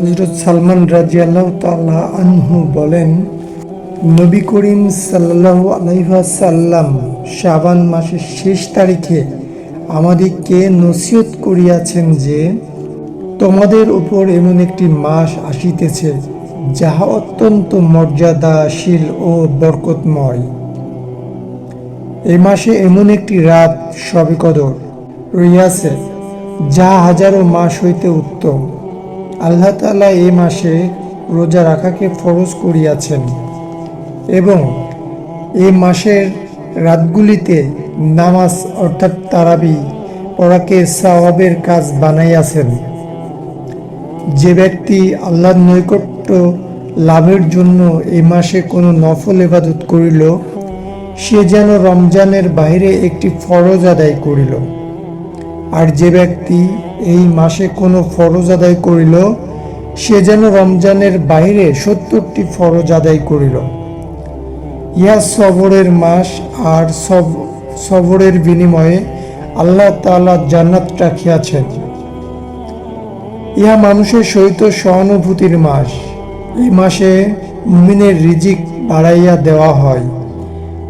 হজরত সালমান রাজিয়াল্লাহ তাল্লাহ আনহু বলেন, নবী করিম সাল্লাহ আলাইসাল্লাম শাবান মাসের শেষ তারিখে আমাদিগকে নসিহত করিয়াছেন যে, তোমাদের উপর এমন একটি মাস আসিতেছে যাহা অত্যন্ত মর্যাদাশীল ও বরকতময়। এই মাসে এমন একটি রাত সবে কদর রইয়াছে যা হাজারো মাস হইতে উত্তম। আল্লাহ তালা এই মাসে রোজা রাখাকে ফরজ করিয়াছেন এবং এই মাসের রাতগুলিতে নামাজ অর্থাৎ তারাবি, পড়াকে সওয়াবের কাজ বানাইয়াছেন। যে ব্যক্তি আল্লাহর নৈকট্য লাভের জন্য এ মাসে কোনো নফল ইবাদত করিল, সে যেন রমজানের বাইরে একটি ফরজ আদায় করিল। আর যে ব্যক্তি এই মাসে কোনো ফরজ আদায় করিল? সে যেন রমজানের বাইরে সত্তরটি ফরজ আদায় করিল। ইহা সবরের মাস আর সব, সবরের বিনিময়ে আল্লাহ তাআলা জান্নাত রাখিয়াছেন। ইহা মানুষের সহিত সহানুভূতির মাস। এই মাসে মুমিনের রিজিক বাড়াইয়া দেওয়া হয়।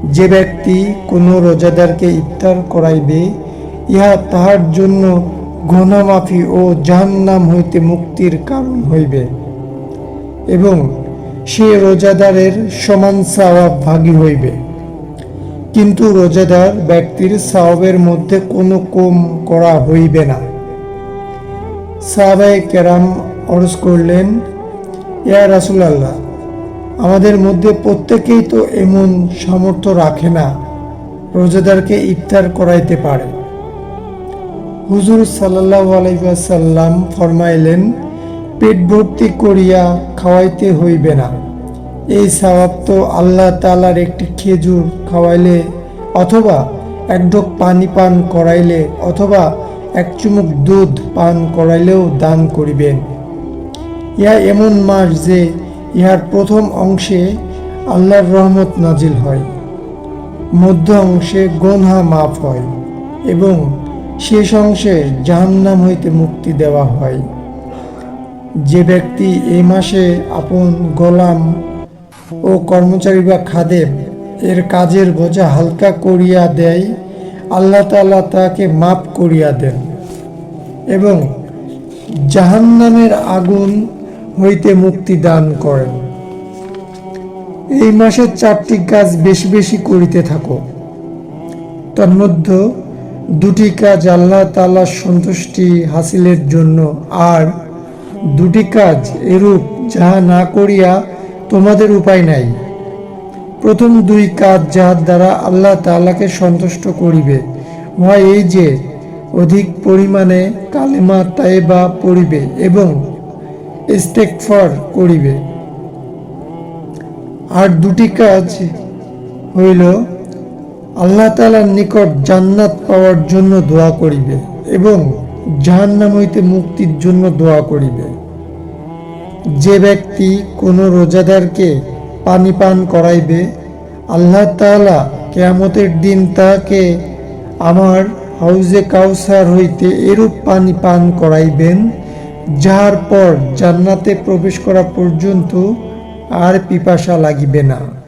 যে ব্যক্তি কোনো রোজাদারকে ইফতার করাইবে, ইহা তাহার জন্য ঘনামাফি ও জাহান্নাম হইতে মুক্তির কারণ হইবে। এবং সে রোজাদারের সমান সওয়াব ভাগী হইবে। কিন্তু রোজাদার ব্যক্তির সওয়াবের মধ্যে কোনো কম করা হইবে না। সাহাবায়ে কেরাম অরজ করলেন, ইয়া রাসূলুল্লাহ, আমাদের মধ্যে প্রত্যেকেই তো এমন সামর্থ্য রাখে না, রোজাদারকে ইফতার করাইতে পারে। হুজুর সাল্লাহ আলাইসাল্লাম ফরমাইলেন, পেট ভর্তি করিয়া খাওয়াইতে হইবে না। এই সওয়াব তো আল্লাহ তালার একটি খেজুর খাওয়াইলে অথবা এক ঢোক পানি পান করাইলে অথবা এক চুমুক দুধ পান করাইলেও দান করিবেন। ইহা এমন মাস যে ইহার প্রথম অংশে আল্লাহর রহমত নাজিল হয়। মধ্য অংশে গনহা মাফ হয় এবং শেষ অংশে জাহান্নাম হইতে মুক্তি দেওয়া হয়। যে ব্যক্তি এই মাসে আপন গোলাম ও কর্মচারী বা খাদেম, এর কাজের বোঝা হালকা করিয়া দেয়, আল্লাহ তাআলা তাকে মাফ করিয়া দেন এবং জাহান্নামের আগুন হইতে মুক্তি দান করেন। এই মাসের চারটি কাজ বেশি বেশি করিতে থাকো। তন্মধ্যে দুটি কাজ আল্লাহ তাআলার সন্তুষ্টি হাসিলের জন্য। আর দুটি কাজ এরূপ যাহা না করিয়া তোমাদের উপায় নাই। প্রথম দুই কাজ যাহার দ্বারা আল্লাহ তাআলাকে সন্তুষ্ট করিবে, উহা এই যে অধিক পরিমাণে কালেমা তাইবা পড়িবে এবং ইস্তেকফর করিবে। আর দুটি কাজ হইল আল্লাহ তালার নিকট জান্নাত পাওয়ার জন্য দোয়া করিবে এবং জাহান্নাম হইতে মুক্তির জন্য দোয়া করিবে। যে ব্যক্তি কোনো রোজাদারকে পানি পান করাইবে, আল্লাহ তাআলা কেয়ামতের দিন তাকে আমার হাউজে কাউসার হইতে এরূপ পানি পান করাইবেন, যাহার পর জান্নাতে প্রবেশ করা পর্যন্ত আর পিপাসা লাগিবে না।